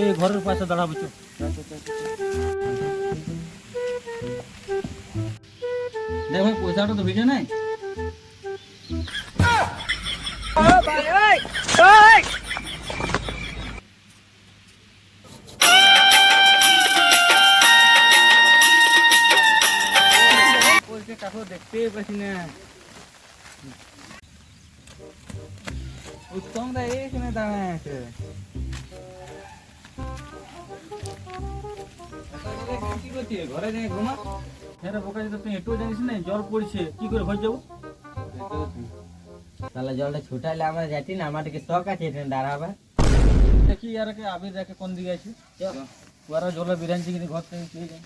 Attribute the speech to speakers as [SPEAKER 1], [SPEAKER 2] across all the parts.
[SPEAKER 1] এই ঘরের পাশে দাঁড়াবো চো দেখ ভাই, পয়সাটা তো ভিজে নাই। কাকু দেখতেই পাচ্ছি না। উত্তম দা এখানে দাঁড়ায় আছে। কি ঘরে ঘুমা হ্যাঁ বোকা তুই একটু জানিস না জ্বর পড়ছে কি করে ঘর যাব
[SPEAKER 2] তাহলে জলটা ছুটাইলে আমরা যাচ্ছি না আমার কি শখ আছে এখানে দাঁড়াবে
[SPEAKER 1] দেখি আর কে আবির রেখে কোন দিকে আছে ওরা জলে বিরানছি কিন্তু ঘর থেকে পেয়ে যায়।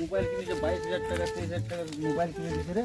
[SPEAKER 1] মোবাইল কিনেছে বাইশ হাজার টাকা তেইশ হাজার টাকার মোবাইল কিনে দিয়েছে রে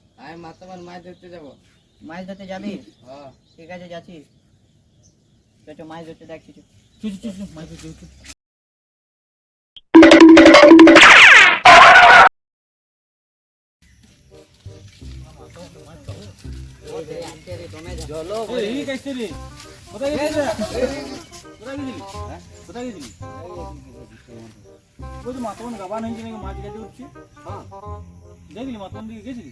[SPEAKER 3] আমি মাতাবার মাছ ধরতে যাব।
[SPEAKER 2] মাছ ধরতে যাবি?
[SPEAKER 3] হ্যাঁ।
[SPEAKER 2] ঠিক আছে যাচ্ছি তো একটু মাছ ধরতে দেখছি চল।
[SPEAKER 1] চু চু চু মাইকে চু চু এই, এই কাইছে রে কোথায় গেছিস? কোথায় হ্যাঁ কোথায় ওই মাতন গাবান হয়েছে নাকি মাছ গাছে উঠছে।
[SPEAKER 2] হ্যাঁ।
[SPEAKER 1] দেখলি মাতন দিকে গেছিলি?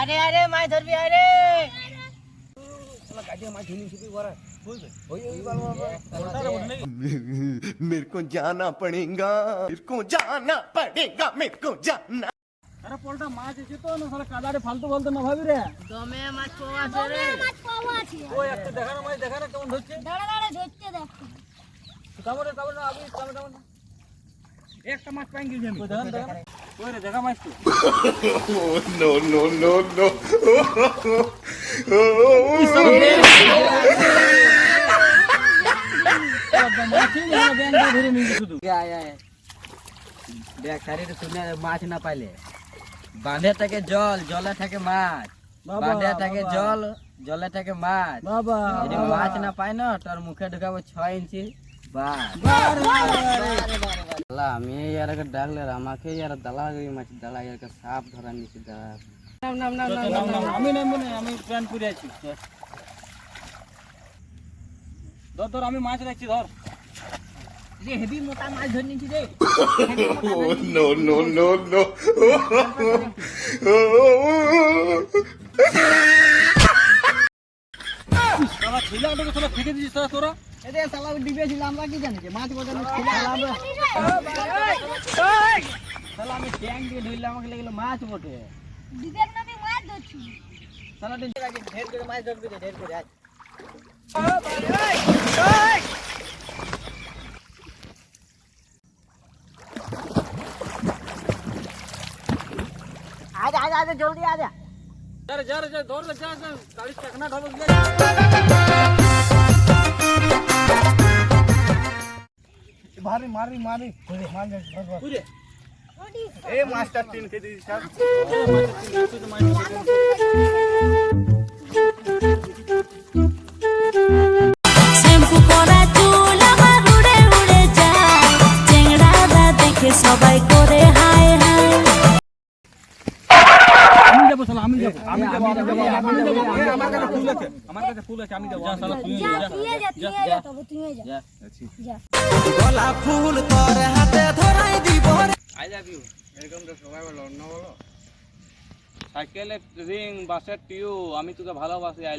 [SPEAKER 2] अरे अरे माय
[SPEAKER 4] मेरे को जाना पड़ेगा मेरे को जाना पड़ेगा मेरे को जाना।
[SPEAKER 2] अरे
[SPEAKER 1] पोल्टा माँ जैसे तो ना सारा कालारे फालतू बोलते ना भाभी रे। दो में मत पोवा दो में मत पोवा ची वो यार तो देखा
[SPEAKER 4] ना माँ देखा ना
[SPEAKER 1] कौन
[SPEAKER 2] धोचे डरा डरा धोचे देख মাছ না পাইলে। বাঁধে থাকে জল জলে থাকে মাছ। বাঁধে থাকে জল জলে থাকে মাছ। মাছ না পাই না তোর মুখে ঢুকাবো ছয় ইঞ্চি। দালা আমি ইয়ার ডাকলে আমাকে ইয়ার দালা মাছ দালা ইয়ারকে সাপ ধরা নিছি দালা
[SPEAKER 1] আমি প্যান পুরে আছি ধর আমি মাছ রাখছি ধর
[SPEAKER 2] রে মোটা মাছ ধরে নিয়েছি রে
[SPEAKER 1] নো নো তোরা?
[SPEAKER 2] এদের শালা ডিবে ছিল আমরা কি জানি যে মাছ বোঝানো ছিল আমরা শালা আমি ট্যাঙ্ক দিয়ে ধরলে আমাকে লেগেলো মাছ বটে শালা দিন আগে ঢের করে মাছ ধরবি রে ঢের করে আজ আজ আজ আজ জলদি আজ
[SPEAKER 1] যা রে, যা রে, যা, ধর রে, যা, যা, গাড়ির চাকনা ঢালো, যা।
[SPEAKER 3] মারি মারি মারি মাছ
[SPEAKER 1] উই রে।
[SPEAKER 3] এই
[SPEAKER 5] আমার
[SPEAKER 1] কাছে ফুল আছে আমি দেবো
[SPEAKER 2] গোলাপ ফুল তোর হাতে ধরাই
[SPEAKER 3] দিব আই লাভ ইউ এরকম তো সবাই বলো অন্য বলো।
[SPEAKER 1] সাইকেলে রিং বাসে টিউ আমি তোকে ভালোবাসি আই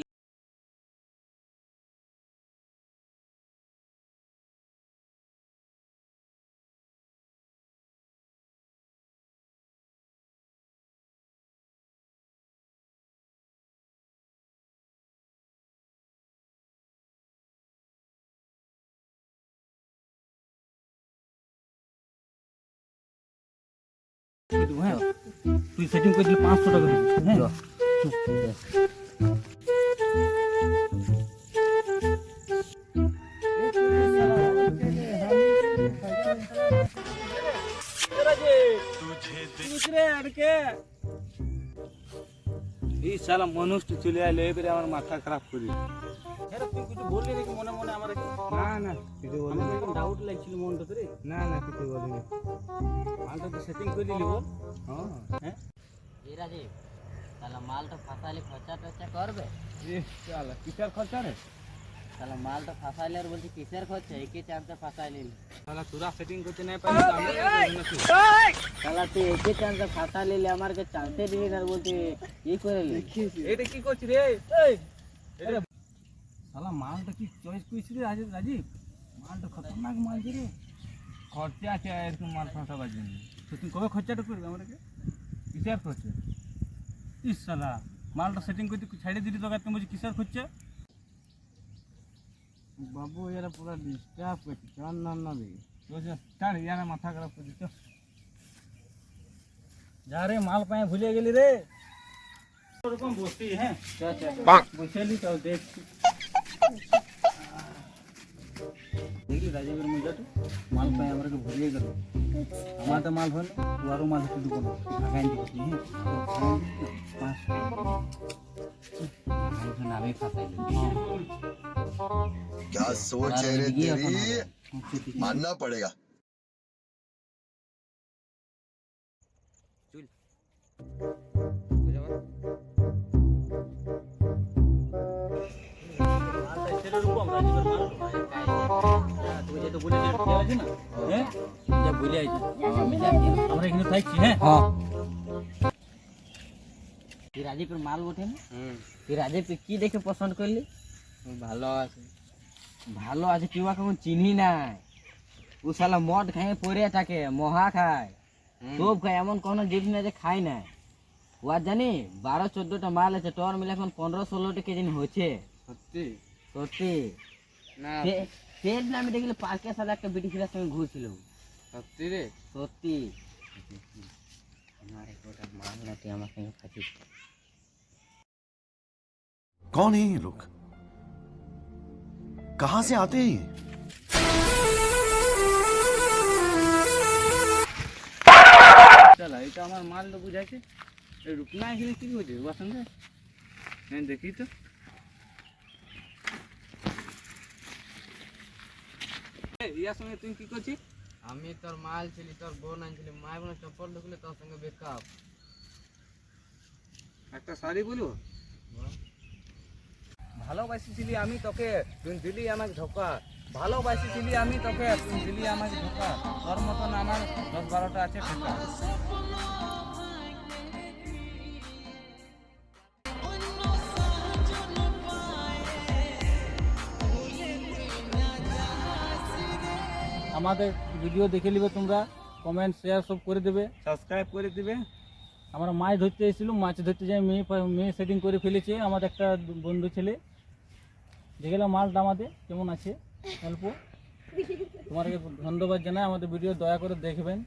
[SPEAKER 1] হ্যাঁ? তুই সেটিং করে দিলে পাঁচশো টাকা হ্যাঁ? এই শালা মানুষ চলে আইলো এবারে আমার মাথা খারাপ করি। তুই কিছু বললি নাকি মনে মনে আমার
[SPEAKER 3] না না কিছু বলি
[SPEAKER 1] আমার একদম ডাউট লাগছিল মনটাতে রে।
[SPEAKER 3] না না কিছু বলিনি।
[SPEAKER 1] মালটা তো সেটিং করে দিলি বল।
[SPEAKER 3] হ্যাঁ?
[SPEAKER 1] হ্যাঁ
[SPEAKER 2] তাহলে মালটা ফাঁসাইলে খরচা টরচা করবে?
[SPEAKER 1] কিসের খরচা রে?
[SPEAKER 2] তাহলে মালটা ফাঁসাইলে আর বলছি কিসের খরচা? একে চান্সে ফাঁসাইলি।
[SPEAKER 1] শালা তোরা সেটিং করতে নাই আমি
[SPEAKER 2] তাহলে তুই একে চান্সে ফাঁসাইলি আমার কে চান্সে দিবি না বলছি ই করে
[SPEAKER 1] এটা কি করছিস রে? এই! শালা মালটা কি চয়েস করেছিস রে রাজীব রাজীব মালটা খতরনাক মাল যে রে খরচা আছে এরকম মাল ফাঁসাবার জন্য তো তুই কবে খরচাটা করবি আমাদেরকে কিসের খরচা ইস শালা মালটা সেটিং করতে ছাড়ে দিলি তোকে তুমি বলছি কিসের খরচা
[SPEAKER 3] বাবু এরা পুরো ডিস্টার্ব করছে চল না না দেখি
[SPEAKER 1] বুঝছ ছাড় ইয়ানা মাথা খারাপ করছিস তো যা রে মাল পায়ে ভুলে গেলি রে ওরকম বসি হ্যাঁ বসেলি তাও দেখছি দেখলি রাজীবের মজাটা মাল পায়ে আমরা ভুলিয়ে গেল আমার তো মাল হলে তোরও মাল একটু দেবো না ভাগাই দিবি হ্যাঁ পাঁচশো
[SPEAKER 2] আমি ফাঁসাইলি
[SPEAKER 4] क्या सोच है रे तेरी मानना पड़ेगा
[SPEAKER 1] সেরকম রাজীবের মাল বলে আছে না হ্যাঁ। যা বলে আইছি আমরা এখানে থাকছি হ্যাঁ
[SPEAKER 2] তুই রাজীবের মাল ওঠে না? তুই রাজীবকে কি দেখে পছন্দ করলি?
[SPEAKER 3] ভালো আছে।
[SPEAKER 2] ভালো আছে কেউ এখন চিনি নাই? ও শালা মদ খাই পরে থাকে মহা খায়। সব খায় এমন কোনো জিনিস না যে খায় না ও আর জানি বারো চোদ্দটা মাল আছে তোর মিলে এখন পনেরো ষোলোটা কেজি হচ্ছে।
[SPEAKER 3] সত্যি?
[SPEAKER 2] সত্যি।
[SPEAKER 3] না
[SPEAKER 2] সে- সেদিন আমি দেখলি পার্কের সাথে একটা বিটি ছেলের সঙ্গে ঘুরছিল
[SPEAKER 3] সত্যি রে
[SPEAKER 2] সত্যি আমার একটা মাল না তুই আমার সঙ্গে খাচ্ছিস
[SPEAKER 4] कौन है ये लोग कहां से आते हैं ये
[SPEAKER 1] চল এটা আমার মাল তো বুঝাইছে এই রূপনা এখানে কি হয়েছে ওর সঙ্গে হ্যাঁ দেখি তো ইয়ার সঙ্গে তুই কি করছিস?
[SPEAKER 3] আমি তোর মাল ছিলি তোর বোন আনছিলি মায়ের বোনের চপ্পল ঢুকলে তোর সঙ্গে বেকআপ
[SPEAKER 1] একটা শাড়ি বলব ভালোবাসিছিলি আমি তোকে তুই দিলি আমাকে ধোকা। ভালোবাসিছিলি আমি তোকে তুই দিলি আমাকে ধোকা। তোর মতন আমার দশ বারোটা আছে ঠেকা আমাদের ভিডিও দেখে নিবে তোমরা কমেন্ট শেয়ার সব করে দেবে। সাবস্ক্রাইব করে দিবে। আমরা মাছ ধরতে এসেছিলাম মাছ ধরতে যাই মেয়ে মেয়ে সেটিং করে ফেলেছে আমাদের একটা বন্ধু ছেলে। দেখলাম মালটা আমাদের কেমন আছে? অল্প। তোমাকে ধন্যবাদ জানাই আমাদের ভিডিও দয়া করে দেখবেন।